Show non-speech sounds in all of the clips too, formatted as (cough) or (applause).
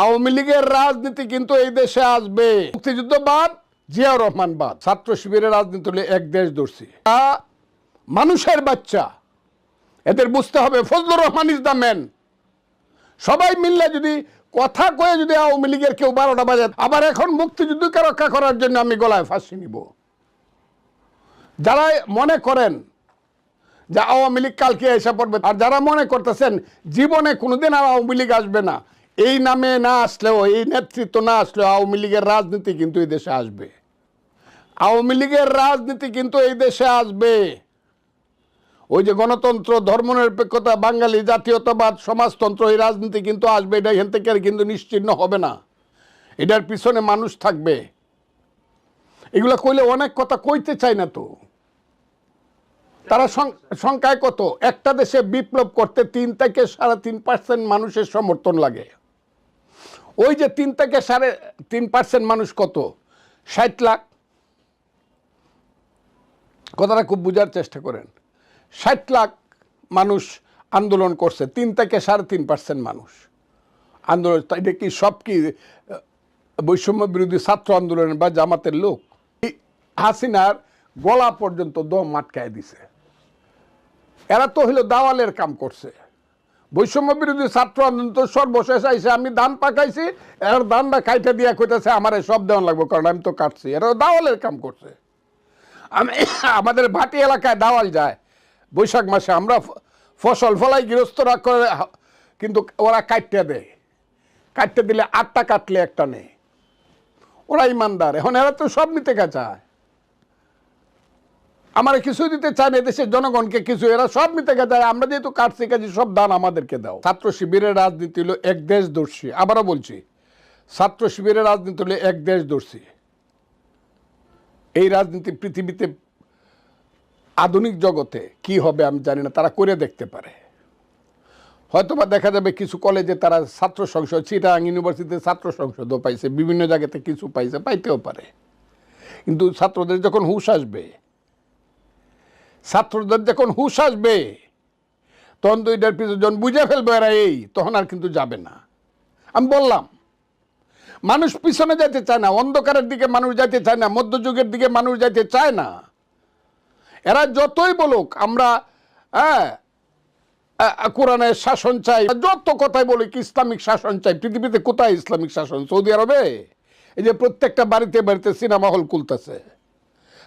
আওয়ামী লীগের রাজনীতি কিন্তু এই দেশে আসবে। মুক্তিযুদ্ধ বাদ, জিয়াউর রহমান বাদ। ছাত্র শিবিরের রাজনীতি হলে এক দেশ দর্শী মানুষের বাচ্চা। এদের বুঝতে হবে Fazlur Rahman is the man সবাই মিললে যদি কথা কয়ে যদি আওয়ামী লীগের কেউ বারোটা বাজে আবার এখন মুক্তিযুদ্ধকে রক্ষা করার জন্য আমি গলায় ফাঁসি নিব। যারা মনে করেন যে আওয়ামী লীগ কালকে এসে পড়বে, আর যারা মনে করতেছেন, জীবনে কোনোদিন আর আওয়ামী লীগ আসবে না এই নামে না আসলেও, এই নেতৃত্ব না আসলেও আওয়ামী লীগের রাজনীতি কিন্তু এই দেশে আসবে। আওয়ামী লীগের রাজনীতি কিন্তু এই দেশে আসবে। ওই যে গণতন্ত্র, ধর্মনিরপেক্ষতা, বাঙালি, জাতীয়তাবাদ, সমাজতন্ত্র, এই রাজনীতি কিন্তু আসবে, এটা এখান থেকে আর কিন্তু নিশ্চিহ্ন হবে না। এটার পিছনে মানুষ থাকবে। এগুলো কইলে অনেক কথা কইতে চায় না তো। তারা সংখ্যায় কত? একটা দেশে বিপ্লব করতে তিন থেকে সাড়ে তিন পার্সেন্ট মানুষের সমর্থন লাগে। ওই যে তিন থেকে সাড়ে তিন পার্সেন্ট মানুষ কত? ষাট লাখ? কথাটা খুব বোঝার চেষ্টা করেন। ষাট লাখ মানুষ আন্দোলন করছে, তিন থেকে সাড়ে তিন পার্সেন্ট মানুষ। আন্দোলন এটা কি সব কি বৈষম্য বিরোধী ছাত্র আন্দোলনের বা জামাতের লোক? হাসিনার গলা পর্যন্ত দম আটকায় দিছে। এরা তো হলো দাওয়ালের কাম করছে। বৈষম্য বিরোধী ছাত্র আন্দোলন তো সর্বশেষ আইসে আমি ধান পাকাইছি, এর ধানটা খাইতে দিয়া কইতেছে, আমার সব দেওয়ান লাগবে, কারণ আমি তো কাটছি। এরা দাওয়ালের কাম করছে। আমি (coughs) আমাদের ভাটি এলাকায় দাওয়াল যায়। বৈশাখ মাসে আমরা ফসল ফলাই গৃহস্থরা করে কিন্তু ওরা কাটতে দেয়। কাটতে দিলে আটটা কাটলে একটা নেই। ওরা ইমানদার। এখন এরা তো সব নিতে চায় আমার কিছু দিতে চায় না দেশের জনগণকে কিছু, এরা সব নিতে চায় আমরা যেহেতু কাটছি কাজে, সব দান আমাদেরকে দাও। ছাত্র শিবিরের রাজনীতি হলো এক দেশ দর্শী আবারও বলছি, ছাত্র শিবিরের রাজনীতি হলো এক দেশ দর্শী এই রাজনীতি পৃথিবীতে আধুনিক জগতে কি হবে আমি জানি না, তারা করে দেখতে পারে। হয়তোবা দেখা যাবে কিছু কলেজে তারা ছাত্র সংসদ, চিটাং ইউনিভার্সিটিতে ছাত্র সংসদও পাইছে, বিভিন্ন জায়গাতে কিছু পাইছে, পাইতেও পারে। কিন্তু ছাত্রদের যখন হুশ আসবে ছাত্রদের যখন হুশ আসবে, তখন তো এটার পিছনে যখন বুঝে ফেলবে এরা এই, তখন আর কিন্তু যাবে না। আমি বললাম, মানুষ পিছনে যাইতে চায় না, অন্ধকারের দিকে মানুষ যাইতে চায় না, মধ্যযুগের দিকে মানুষ যাইতে চায় না। এরা যতই বলুক, আমরা হ্যাঁ কোরআনের শাসন চাই, যত কথাই বলি ইসলামিক শাসন চাই, পৃথিবীতে কোথায় ইসলামিক শাসন? সৌদি আরবে? এই যে প্রত্যেকটা বাড়িতে বাড়িতে সিনেমা হল খুলতেছে।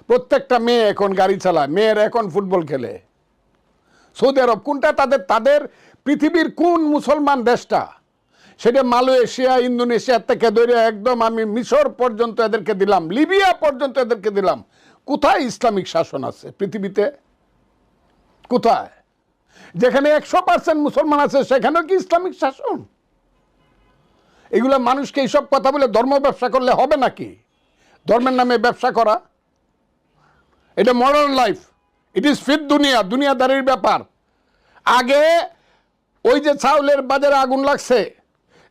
প্রত্যেকটা মেয়ে এখন গাড়ি চালায়, মেয়েরা এখন ফুটবল খেলে। সৌদি আরব কোনটা? তাদের তাদের পৃথিবীর কোন মুসলমান দেশটা? সেটা মালয়েশিয়া, ইন্দোনেশিয়া থেকে ধরে একদম আমি মিশর পর্যন্ত এদেরকে দিলাম, লিবিয়া পর্যন্ত এদেরকে দিলাম। কোথায় ইসলামিক শাসন আছে পৃথিবীতে? কোথায়? যেখানে একশো পার্সেন্ট মুসলমান আছে, সেখানেও কি ইসলামিক শাসন? এগুলো মানুষকে এইসব কথা বলে ধর্ম ব্যবসা করলে হবে নাকি? ধর্মের নামে ব্যবসা করা? এটা modern life it is fit দুনিয়া, দুনিয়াদারির ব্যাপার। আগে ওই যে চাউলের বাজারে আগুন লাগছে,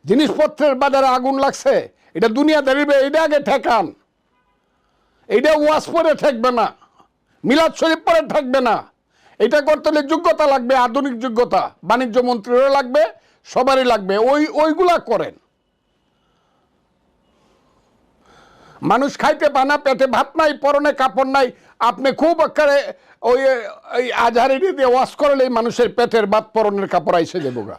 জিনিসপত্রের বাজারে আগুন লাগছে, এটা দুনিয়াদারির এটা আগে ঠেকান। এইটা ওয়াশ পরে ঠেকবে না, মিলাদ শরীফ পরে ঠেকবে না। এটা করতে হলে যোগ্যতা লাগবে, আধুনিক যোগ্যতা। বাণিজ্য মন্ত্রীরও লাগবে, সবারই লাগবে, ওই, ওইগুলা করেন। মানুষ খাইতে পায় না, পেটে ভাত নাই, পরনে কাপড় নাই আপনি খুব আকারে ওই আজহারি দিয়ে ওয়াশ করলে মানুষের পেটের ভাত পরনের কাপড় আইসে যাব গা